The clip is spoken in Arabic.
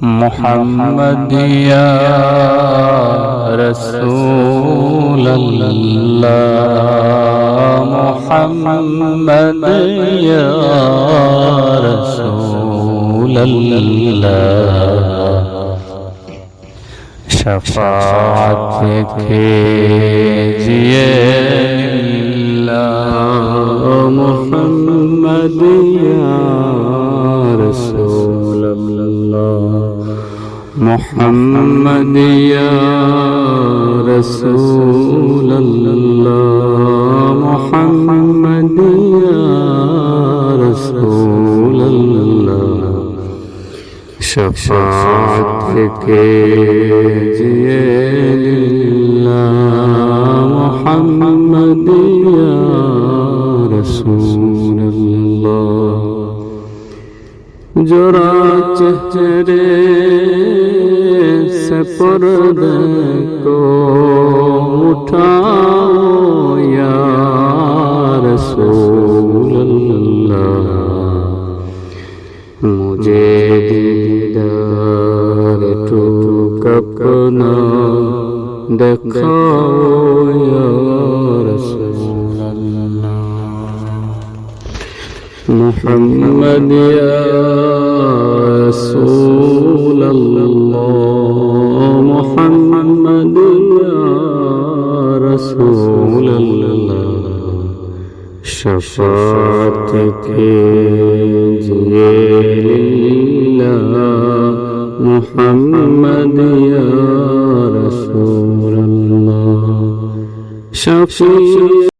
محمد يا رسول الله. محمد يا رسول الله. شفاعت کیجئے اللہ محمد یا رسول اللہ محمد یا رسول اللہ محمد یا رسول اللہ شفاعت کیجئے للہ محمد یا رسول जोरा চেহরে से पर्द को उठाओ या मुझे दीदार तो कपना दिखाओ या محمد يا رسول الله. محمد يا رسول الله. شفاعتك کیجئے محمد يا رسول الله. شفاعتك